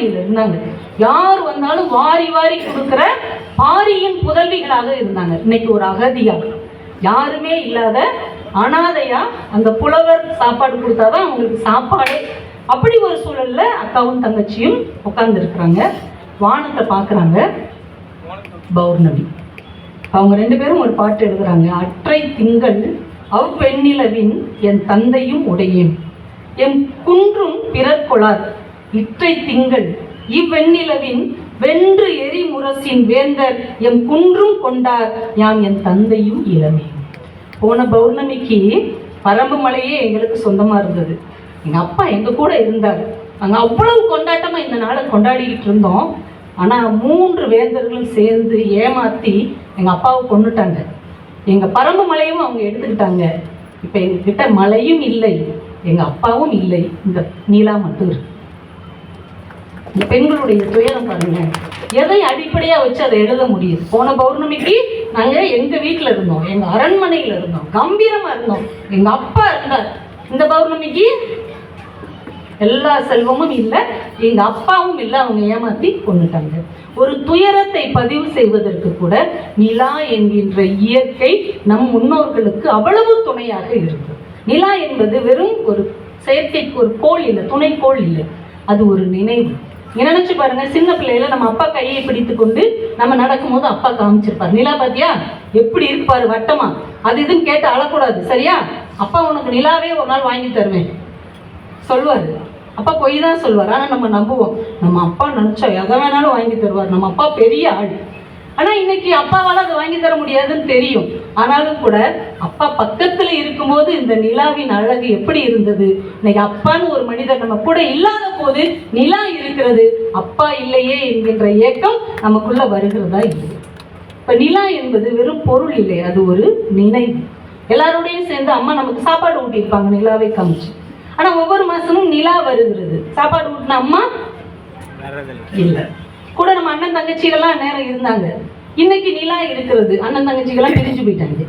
அரண்மனையில் இருந்தாங்க யார் வந்தாலும் வாரி வாரி கொடுக்கிற பாரியின் புதல்விகளாக இருந்தாங்க. இன்னைக்கு ஒரு அகதியா. யாருமே இல்லாத அனாதையா அந்த புலவர் சாப்பாடு கொடுத்தாதான் அவங்களுக்கு சாப்பாடே. அப்படி ஒரு சூழல்ல அக்காவும் தங்கச்சியும் உட்கார்ந்து இருக்கிறாங்க வானத்தை பார்க்குறாங்க. பௌர்ணமி. அவங்க ரெண்டு பேரும் ஒரு பாட்டு எழுதுறாங்க. அற்றை திங்கள் அவ்வெண்ணிலவின் என் தந்தையும் உடையேன். என் குன்றும் பிறர் கொளார். இற்றை திங்கள் இவ்வெண்ணிலவின் வென்று எரி முரசின் வேந்தர் எம் குன்றும் கொண்டார் யாம் என் தந்தையும் இளமே. போன பௌர்ணமிக்கு பரம்பு மலையே எங்களுக்கு சொந்தமா இருந்தது. எங்க அப்பா எங்க கூட இருந்தார். நாங்கள் அவ்வளவு கொண்டாட்டமா இந்த நாளை கொண்டாடிக்கிட்டு இருந்தோம். ஆனா மூன்று வேந்தர்களும் சேர்ந்து ஏமாத்தி எங்க அப்பாவை கொண்டுட்டாங்க எங்க பரம்பு மலையும் அவங்க எடுத்துக்கிட்டாங்க. இப்ப எங்க கிட்ட மலையும் இல்லை. எங்க அப்பாவும் இல்லை. இந்த நீலா மட்டும் இருக்கு. இந்த பெண்களுடைய துயரம் பாருங்க. எதை அடிப்படையா வச்சு அதை எழுத முடியுது போன பௌர்ணமிக்கு நாங்க எங்க வீட்டில் இருந்தோம். எங்க அரண்மனையில இருந்தோம். கம்பீரமா இருந்தோம். எங்க அப்பா இருந்தார். இந்த பௌர்ணமிக்கு எல்லா செல்வமும் இல்லை எங்க அப்பாவும் இல்லை அவங்க ஏமாத்தி கொண்டுட்டாங்க. ஒரு துயரத்தை பதிவு செய்வதற்கு கூட நிலா என்கின்ற இயற்கை நம் முன்னோர்களுக்கு அவ்வளவு துணையாக இருக்கு நிலா என்பது வெறும் ஒரு செயற்கைக்கு ஒரு கோள் இல்லை துணைக்கோள் இல்லை. அது ஒரு நினைவு. நினைச்சு பாருங்க சின்ன பிள்ளையில நம்ம அப்பா கையை பிடித்து கொண்டு நம்ம நடக்கும்போது அப்பா காமிச்சிருப்பார். நிலா பாத்தியா? எப்படி இருப்பாரு வட்டமா? அது இதுன்னு கேட்டு அழக்கூடாது சரியா? அப்பா உனக்கு நிலாவே ஒரு நாள் வாங்கி தருவேன். சொல்வாரு. அப்பா பொய் தான் சொல்வார் ஆனால் நம்ம நம்புவோம். நம்ம அப்பா நினச்சா எதை வேணாலும் வாங்கி தருவார். நம்ம அப்பா பெரிய ஆள். ஆனா இன்னைக்கு அப்பாவால அதை வாங்கி தர முடியாதுன்னு தெரியும். ஆனாலும் கூட அப்பா பக்கத்துல இருக்கும்போது இந்த நிலாவின் அழகு எப்படி இருந்தது? இன்னைக்கு அப்பான்னு ஒரு மனிதர் நம்ம கூட இல்லாத போது நிலா இருக்கிறது. அப்பா இல்லையே என்கின்ற ஏக்கம் நமக்குள்ள வருகிறதா இல்லை இப்ப நிலா என்பது வெறும் பொருள் இல்லை அது ஒரு நினைவு. எல்லாரோடையும் சேர்ந்து அம்மா நமக்கு சாப்பாடு ஊட்டியிருப்பாங்க நிலாவை காமிச்சு. ஆனா ஒவ்வொரு மாசமும் நிலா வருகிறது. சாப்பாடு ஊட்டின அம்மா? இல்ல. கூட நம்ம அண்ணன் தங்கச்சிகள்லாம் நேரம் இருந்தாங்க. இன்னைக்கு நிலா இருக்கிறது. அண்ணன் தங்கச்சிகளாம் பிரிஞ்சு போயிட்டாங்க.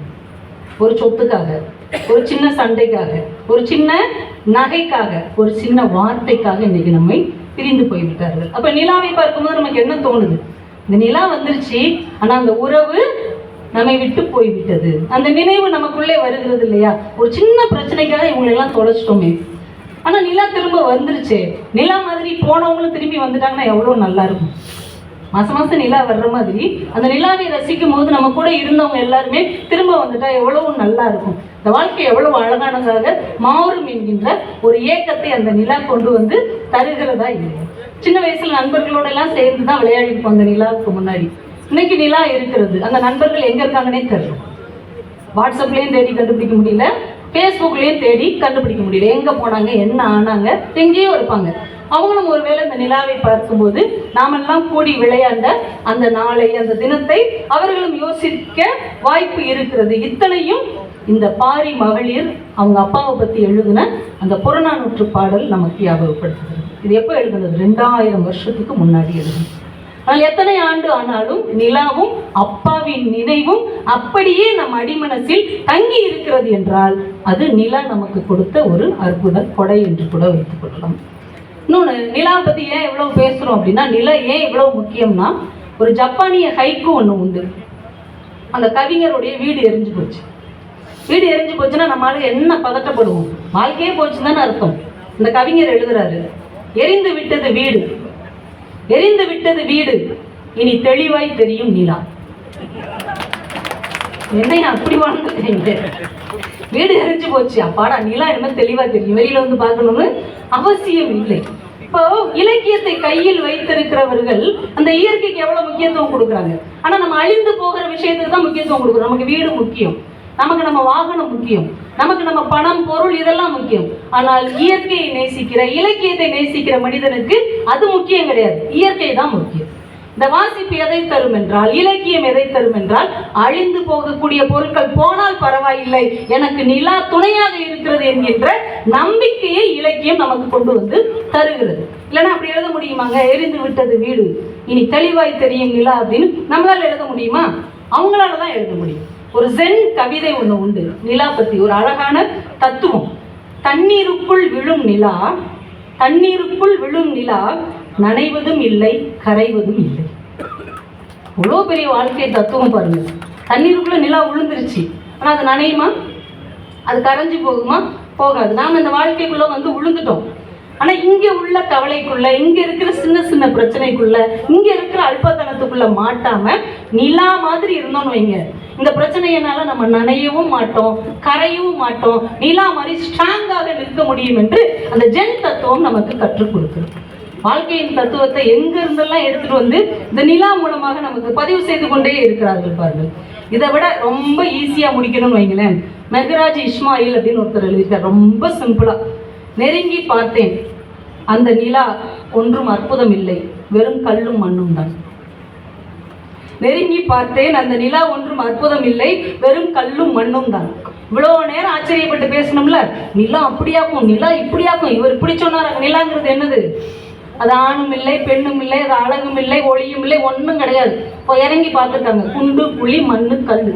ஒரு சொத்துக்காக ஒரு சின்ன சண்டைக்காக ஒரு சின்ன நகைக்காக ஒரு சின்ன வார்த்தைக்காக இன்னைக்கு நம்மை பிரிந்து போய்விட்டார்கள். அப்ப நிலாவை பார்க்கும்போது நமக்கு என்ன தோணுது? இந்த நிலா வந்துருச்சு ஆனா அந்த உறவு நம்மை விட்டு போய்விட்டது. அந்த நினைவு நமக்குள்ளே வருகிறது இல்லையா? ஒரு சின்ன பிரச்சனைக்காக இவங்களை எல்லாம் தொலைச்சிட்டோமே. ஆனா நிலா திரும்ப வந்துருச்சு. நிலா மாதிரி போனவங்களும் திரும்பி வந்துட்டாங்கன்னா எவ்வளவு நல்லா இருக்கும். மாசம் மாசம் நிலா வர்ற மாதிரி அந்த நிலாவை ரசிக்கும் போது நம்ம கூட இருந்தவங்க எல்லாருமே திரும்ப வந்துட்டா எவ்வளவு நல்லா இருக்கும். இந்த வாழ்க்கை எவ்வளவு அழகானதாக மாறும் என்கின்ற ஒரு ஏக்கத்தை அந்த நிலா கொண்டு வந்து தருகிறதா இல்லை. சின்ன வயசுல நண்பர்களோட எல்லாம் சேர்ந்து தான் விளையாடிட்டு அந்த நிலாவுக்கு முன்னாடி. இன்னைக்கு நிலா இருக்கிறது. அந்த நண்பர்கள் எங்க இருக்காங்கன்னே தெரியும் வாட்ஸ்அப்லேயும் தேடி கண்டுபிடிக்க முடியல. ஃபேஸ்புக்லேயே தேடி கண்டுபிடிக்க முடியல. எங்கே போனாங்க என்ன ஆனாங்க எங்கேயோ இருப்பாங்க. அவங்களும் ஒருவேளை இந்த நிலாவை பார்க்கும்போது நாமெல்லாம் கூடி விளையாண்ட அந்த நாளை அந்த தினத்தை அவர்களும் யோசிக்க வாய்ப்பு இருக்கிறது. இத்தனையும் இந்த பாரி மகளிர் அவங்க அப்பாவை பற்றி எழுதின அந்த புறநானூற்று பாடல் நமக்கு ஞாபகப்படுத்துகிறது. இது எப்போ எழுதுனது? ரெண்டாயிரம் வருஷத்துக்கு முன்னாடி எழுதுனது. அதில் எத்தனை ஆண்டு ஆனாலும் நிலாவும் அப்பாவின் நினைவும் அப்படியே நம் அடிமனசில் தங்கி இருக்கிறது என்றால் அது நிலா நமக்கு கொடுத்த ஒரு அற்புத கொடை என்று கூட வைத்துக் கொள்ளலாம். இன்னொன்று நிலா பற்றி ஏன் இவ்வளோ பேசுகிறோம் அப்படின்னா நிலா ஏன் இவ்வளோ முக்கியம்னா ஒரு ஜப்பானிய ஹைக்கு ஒன்று உண்டு. அந்த கவிஞருடைய வீடு எரிஞ்சு போச்சு. வீடு எரிஞ்சு போச்சுன்னா நம்மளால என்ன பதட்டப்படுவோம்? வாழ்க்கையே போச்சுன்னு தானே அர்த்தம். இந்த கவிஞர் எழுதுறாரு எரிந்து விட்டது வீடு. எரிந்து விட்டது வீடு. இனி தெளிவாய் தெரியும் நிலா. என்னையா அப்படி வாழ்ந்துட்டீங்க. வீடு எரிஞ்சு போச்சு. அப்பாடா நிலா என்ன தெளிவா தெரியும். வெளியில வந்து பார்க்கணும்னு அவசியம் இல்லை. இப்போ இலக்கியத்தை கையில் வைத்திருக்கிறவர்கள் அந்த இயற்கைக்கு எவ்வளவு முக்கியத்துவம் கொடுக்குறாங்க? ஆனா நம்ம அழிந்து போகிற விஷயத்துக்கு தான் முக்கியத்துவம் கொடுக்குறோம். நமக்கு வீடு முக்கியம். நமக்கு நம்ம வாகனம் முக்கியம். நமக்கு நம்ம பணம் பொருள் இதெல்லாம் முக்கியம். ஆனால் இயற்கையை நேசிக்கிற இலக்கியத்தை நேசிக்கிற மனிதனுக்கு அது முக்கியம் கிடையாது. இயற்கை தான் முக்கியம். இந்த வாசிப்பு எதை தரும் என்றால் இலக்கியம் எதை தரும் என்றால் அழிந்து போகக்கூடிய பொருட்கள் போனால் பரவாயில்லை எனக்கு நிலா துணையாக இருக்கிறது என்கின்ற நம்பிக்கையை இலக்கியம் நமக்கு கொண்டு வந்து தருகிறது. இல்லைன்னா அப்படி எழுத முடியுமாங்க? எரிந்து விட்டது வீடு. இனி தெளிவாய் தெரியும் நிலா அப்படின்னு நம்மளால எழுத முடியுமா? அவங்களால தான் எழுத முடியும். ஒரு ஜென் கவிதை ஒண்ணு உண்டு. நிலா பத்தி. ஒரு அழகான தத்துவம். தண்ணீருக்குள் விழும் நிலா தண்ணீருக்குள் விழும் நிலா நனைவதும் இல்லை கரைவதும் இல்லை. அவ்வளோ பெரிய வாழ்க்கை தத்துவம் பாருங்க. தண்ணீருக்குள்ள நிலா விழுந்துருச்சு. ஆனால் அது நனையுமா? அது கரைஞ்சு போகுமா? போகாது. நாம் இந்த வாழ்க்கைக்குள்ளே வந்து விழுந்துட்டோம். ஆனால் இங்கே உள்ள கவலைக்குள்ள இங்கே இருக்கிற சின்ன சின்ன பிரச்சனைக்குள்ள இங்கே இருக்கிற அல்பத்தனத்துக்குள்ள மாட்டாம நிலா மாதிரி இருந்தோம்னு வைங்க. இந்த பிரச்சனையினால நம்ம நனையவும் மாட்டோம் கரையவும் மாட்டோம். நிலா மாதிரி ஸ்ட்ராங்காக நிற்க முடியும் என்று அந்த ஜென் தத்துவம் நமக்கு கற்றுக் கொடுக்குது. வாழ்க்கையின் தத்துவத்தை எங்க இருந்தெல்லாம் எடுத்துட்டு வந்து இந்த நிலா மூலமாக நமக்கு பதிவு செய்து கொண்டே இருக்கிறார்கள் பாருங்கள். இதை விட ரொம்ப ஈஸியா முடிக்கணும்னு வைங்களேன். மெகராஜ் இஸ்மாயில் அப்படின்னு ஒருத்தர் எழுதியிருக்கார். ரொம்ப சிம்பிளா நெருங்கி பார்த்தேன். அந்த நிலா ஒன்றும் அற்புதம் இல்லை. வெறும் கல்லும் மண்ணும் தான். நெருங்கி பார்த்தேன். அந்த நிலா ஒன்றும் அற்புதம் இல்லை வெறும் கல்லும் மண்ணும் தான். இவ்வளோ நேரம் ஆச்சரியப்பட்டு பேசணும்ல? நிலா அப்படியாக்கும் நிலா இப்படியாக்கும். இவர் இப்படி சொன்னார் நிலாங்கிறது என்னது? அது ஆணும் இல்லை பெண்ணும் இல்லை அது அழகும் இல்லை ஒளியும் இல்லை ஒன்றும் கிடையாது. இப்போ இறங்கி பார்த்துருக்காங்க. குண்டு புளி மண்ணு கல்.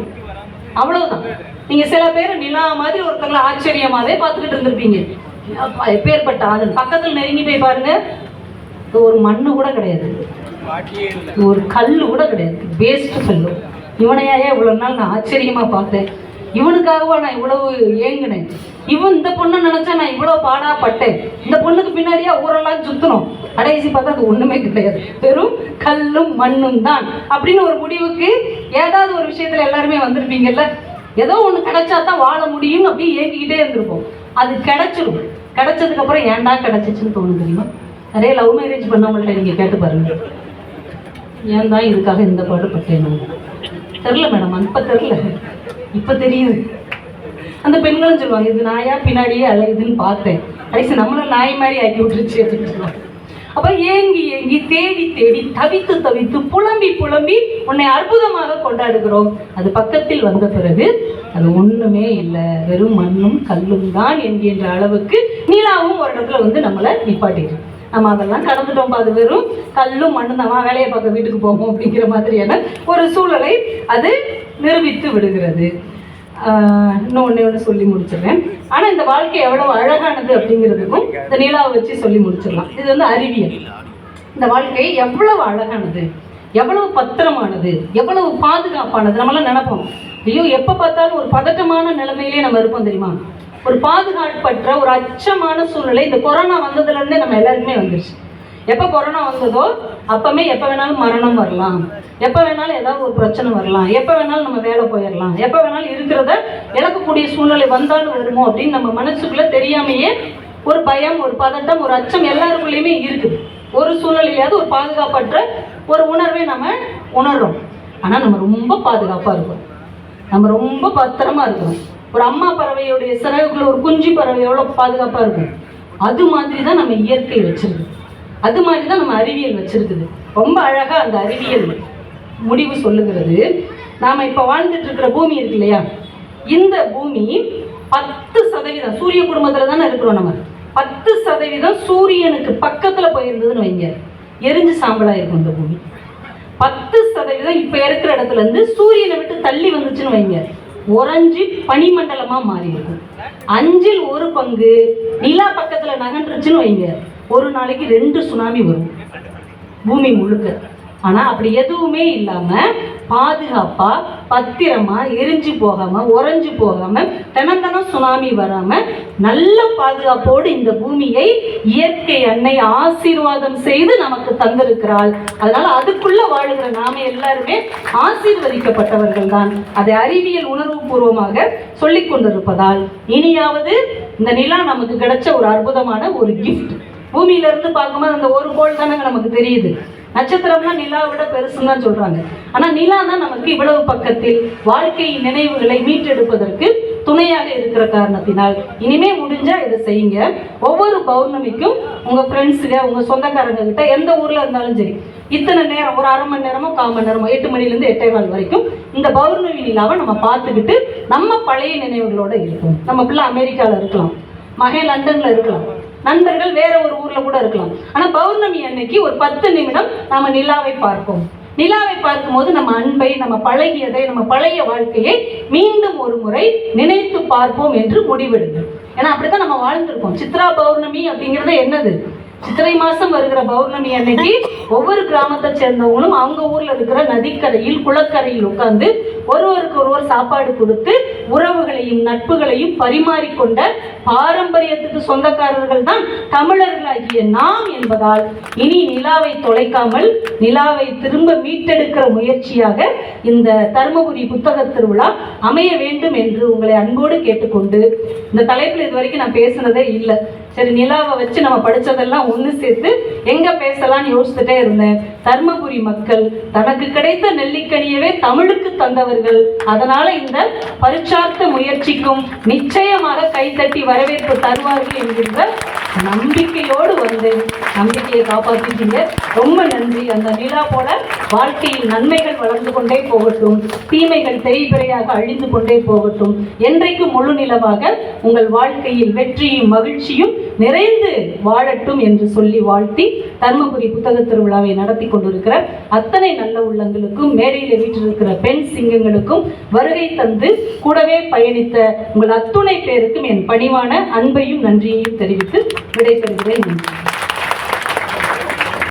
அவ்வளோதான் நீங்கள் சில பேர் நிலா மாதிரி ஒருத்தங்களை ஆச்சரியமாகவே பார்த்துக்கிட்டு இருந்திருப்பீங்க. எப்பேற்பட்ட ஆளு பக்கத்தில் நெருங்கி போய் பாருங்க. ஒரு மண்ணு கூட கிடையாது. ஒரு கல் கூட கிடையாது. வேஸ்ட் கல்லு. இவனையாயே இவ்வளவு நாள் நான் ஆச்சரியமா பார்த்தேன்? இவனுக்காகவா நான் இவ்வளவு ஏங்கினேன்? இவன் இந்த பொண்ணை நினைச்சா நான் இவ்வளவு பாடாப்பட்டேன். இந்த பொண்ணுக்கு பின்னாடியே ஊரெல்லாம் சுத்தணும். கடைசி பார்த்தா அது ஒண்ணுமே கிடையாது. வெறும் கல்லும் மண்ணும் தான். அப்படின்னு ஒரு முடிவுக்கு ஏதாவது ஒரு விஷயத்துல எல்லாருமே வந்திருப்பீங்கல்ல? ஏதோ ஒண்ணு கிடைச்சா தான் வாழ முடியும் அப்படி ஏங்கிக்கிட்டே இருந்திருப்போம். அது கிடைச்சிரும். கிடைச்சதுக்கு அப்புறம் ஏன்டா கிடைச்சிச்சுன்னு தோணும் தெரியுமா? நிறைய லவ் மேரேஜ் பண்ணவங்கள்ட்ட நீங்க கேட்டு பாருங்க. ஏன் தான் இதுக்காக இந்த பாடுபட்டேன் தெரில மேடம் அப்போ தெரில இப்போ தெரியுது. அந்த பெண்களும் சொல்லுவாங்க இது நாயா பின்னாடியே அலையுதுன்னு பார்த்தேன். கடைசி நம்மளும் நாய் மாதிரி ஆக்கி விட்டுருச்சு அப்படின்னு சொல்லுவாங்க. அப்போ ஏங்கி ஏங்கி தேடி தேடி தவித்து தவித்து புலம்பி புலம்பி உன்னை அற்புதமாக கொண்டாடுகிறோம். அது பக்கத்தில் வந்த பிறகு அது ஒன்றுமே இல்லை. வெறும் மண்ணும் கல்லும் தான் என்கின்ற அளவுக்கு நீலாவும் ஒரு இடத்துல வந்து நம்மளை நிப்பாட்டிடு நம்ம அதெல்லாம் கடந்துட்டோம் அது வெறும் கல்லும் மண்ணும் தான். வேலையை பார்க்க வீட்டுக்கு போவோம் அப்படிங்கிற மாதிரியான ஒரு சூழலை அது நிரூபித்து விடுகிறது. இன்னும் ஒன்று ஒன்று சொல்லி முடிச்சிடுறேன். ஆனால் இந்த வாழ்க்கை எவ்வளவு அழகானது அப்படிங்கிறதுக்கும் இந்த நிலாவை வச்சு சொல்லி முடிச்சிடலாம். இது வந்து அறிவியல். இந்த வாழ்க்கை எவ்வளவு அழகானது. எவ்வளவு பத்திரமானது. எவ்வளவு பாதுகாப்பானது. நம்மளாம் நினைப்போம். ஐயோ எப்போ பார்த்தாலும் ஒரு பதட்டமான நிலைமையிலே நம்ம இருப்போம் தெரியுமா? ஒரு பாதுகாப்பற்ற ஒரு அச்சமான சூழ்நிலை. இந்த கொரோனா வந்ததுல இருந்தே நம்ம எல்லாருக்குமே வந்துருச்சு. எப்போ கொரோனா வந்ததோ அப்பமே எப்போ வேணாலும் மரணம் வரலாம். எப்போ வேணாலும் ஏதாவது ஒரு பிரச்சனை வரலாம். எப்போ வேணாலும் நம்ம வேலை போயிடலாம். எப்போ வேணாலும் இருக்கிறத இழக்கக்கூடிய சூழ்நிலை வந்தாலும் வருமோ அப்படின்னு நம்ம மனசுக்குள்ள தெரியாமையே ஒரு பயம் ஒரு பதட்டம் ஒரு அச்சம் எல்லாருக்குள்ளேயுமே இருக்குது. ஒரு சூழ்நிலையாவது ஒரு பாதுகாப்பற்ற ஒரு உணர்வை நம்ம உணர்றோம். ஆனால் நம்ம ரொம்ப பாதுகாப்பாக இருக்கும். நம்ம ரொம்ப பத்திரமா இருக்கணும் ஒரு அம்மா பறவையுடைய சிறகுக்குள்ள ஒரு குஞ்சு பறவை எவ்வளோ பாதுகாப்பாக இருக்கும் அது மாதிரி தான் நம்ம இயற்கை வச்சிருக்கு அது மாதிரி தான் நம்ம அறிவியல் வச்சிருக்குது. ரொம்ப அழகாக அந்த அறிவியல் முடிவு சொல்லுகிறது. நாம் இப்போ வாழ்ந்துட்டு இருக்கிற பூமி இருக்கு இல்லையா? இந்த பூமி பத்து சதவீதம் சூரிய குடும்பத்தில் தானே இருக்கிறோம் நம்ம. பத்து சதவீதம் சூரியனுக்கு பக்கத்தில் போயிருந்ததுன்னு வைங்க. எரிஞ்சு சாம்பலாக இருக்கும் இந்த பூமி. பத்து சதவீதம் இப்போ இருக்கிற இடத்துல இருந்து சூரியனை விட்டு தள்ளி வந்துச்சுன்னு வைங்க. உறைஞ்சி பனிமண்டலமா மாறி இருக்கும் அஞ்சில் ஒரு பங்கு நிலா பக்கத்துல நகன்றுச்சுன்னு வைங்க. ஒரு நாளைக்கு ரெண்டு சுனாமி வரும். பூமி முழுக்க. ஆனால் அப்படி எதுவுமே இல்லாமல் பாதுகாப்பாக பத்திரமா எரிஞ்சு போகாமல் உறைஞ்சு போகாமல் தினந்தனம் சுனாமி வராமல் நல்ல பாதுகாப்போடு இந்த பூமியை இயற்கை அன்னை ஆசீர்வாதம் செய்து நமக்கு தந்திருக்கிறாள். அதனால் அதுக்குள்ளே வாழுகிற நாம எல்லாருமே ஆசீர்வதிக்கப்பட்டவர்கள் தான் அதை அறிவியல் உணர்வுபூர்வமாக சொல்லிக் கொண்டிருப்பதால் இனியாவது இந்த நிலா நமக்கு கிடைச்ச ஒரு அற்புதமான ஒரு கிஃப்ட் பூமியிலிருந்து பார்க்கும்போது அந்த ஒரு கோள் தானங்க நமக்கு தெரியுது. நட்சத்திரம்லாம் நிலாவை விட பெருசுன்னு தான் சொல்றாங்க. ஆனா நிலா தான் நமக்கு இவ்வளவு பக்கத்தில் வாழ்க்கை நினைவுகளை மீட்டெடுப்பதற்கு துணையாக இருக்கிற காரணத்தினால். இனிமே முடிஞ்சா இதை செய்யுங்க. ஒவ்வொரு பௌர்ணமிக்கும் உங்க ஃப்ரெண்ட்ஸுங்க உங்க சொந்தக்காரங்க கிட்ட எந்த ஊர்ல இருந்தாலும் சரி இத்தனை நேரம் ஒரு அரை மணி நேரமோ கால் மணி நேரமோ எட்டு மணிலேருந்து எட்டே கால் வரைக்கும் இந்த பௌர்ணமி நிலாவை நம்ம பார்த்துக்கிட்டு நம்ம பழைய நினைவுகளோட இருக்கும் நம்ம பிள்ளை அமெரிக்காவில் இருக்கலாம். மகன் லண்டன்ல இருக்கலாம். நண்பர்கள் வேற ஒரு ஊர்ல கூட இருக்கலாம். ஆனா பௌர்ணமி அன்னைக்கு ஒரு பத்து நிமிடம் நாம நிலாவை பார்ப்போம். நிலாவை பார்க்கும்போது நம்ம அன்பை நம்ம பழகியதை நம்ம பழைய வாழ்க்கையை மீண்டும் ஒரு முறை நினைத்து பார்ப்போம் என்று முடிவெடுங்க ஏன்னா அப்படித்தான் நம்ம வாழ்ந்திருக்கோம் சித்ரா பௌர்ணமி அப்படிங்கிறது என்னது? சித்திரை மாசம் வருகிற பௌர்ணமி அன்னைக்கு ஒவ்வொரு கிராமத்தை சேர்ந்தவங்களும் அவங்க ஊர்ல இருக்கிற நதிக்கரையில் குளக்கரையில் உட்கார்ந்து ஒருவருக்கு ஒருவர் சாப்பாடு கொடுத்து உறவுகளையும் நட்புகளையும் பரிமாறிக்கொண்ட பாரம்பரியத்துக்கு சொந்தக்காரர்கள் தான் தமிழர்களாகிய நாம் என்பதால் இனி நிலாவை தொலைக்காமல் நிலாவை திரும்ப மீட்டெடுக்கிற முயற்சியாக இந்த தருமபுரி புத்தக திருவிழா அமைய வேண்டும் என்று உங்களை அன்போடு கேட்டுக்கொண்டு இந்த தலைப்பில் இதுவரைக்கும் நான் பேசுனதே இல்லை. சரி நிலாவை வச்சு நம்ம படித்ததெல்லாம் ஒன்று சேர்த்து எங்கே பேசலாம்னு யோசிச்சுட்டே இருந்தேன். தர்மபுரி மக்கள் தனக்கு கிடைத்த நெல்லிக்கனியவே தமிழுக்கு தந்தவர்கள். அதனால இந்த பரிச்சார்த்த முயற்சிக்கும் நிச்சயமாக கைத்தட்டி வரவேற்பு தருவார்கள் என்கின்ற நம்பிக்கையோடு வந்து நம்பிக்கையை காப்பாற்றிட்டீங்க ரொம்ப நன்றி. அந்த நிலா போல வாழ்க்கையில் நன்மைகள் வளர்ந்து கொண்டே போகட்டும். தீமைகள் தெய்பிரையாக அழிந்து கொண்டே போகட்டும். என்றைக்கும் முழு நிலவாக உங்கள் வாழ்க்கையில் வெற்றியும் மகிழ்ச்சியும் நிறைந்து வாழட்டும் என்று சொல்லி வாழ்த்தி தர்மபுரி புத்தக திருவிழாவை நடத்தி கொண்டிருக்கிற அத்தனை நல்ல உள்ளங்களுக்கும் மேடையில் வீற்றிருக்கிற பெண் சிங்கங்களுக்கும் வருகை தந்து கூடவே பயணித்த உங்கள் அத்துணை பேருக்கும் என் பணிவான அன்பையும் நன்றியையும் தெரிவித்து விடைபெறுகிறேன். நன்றி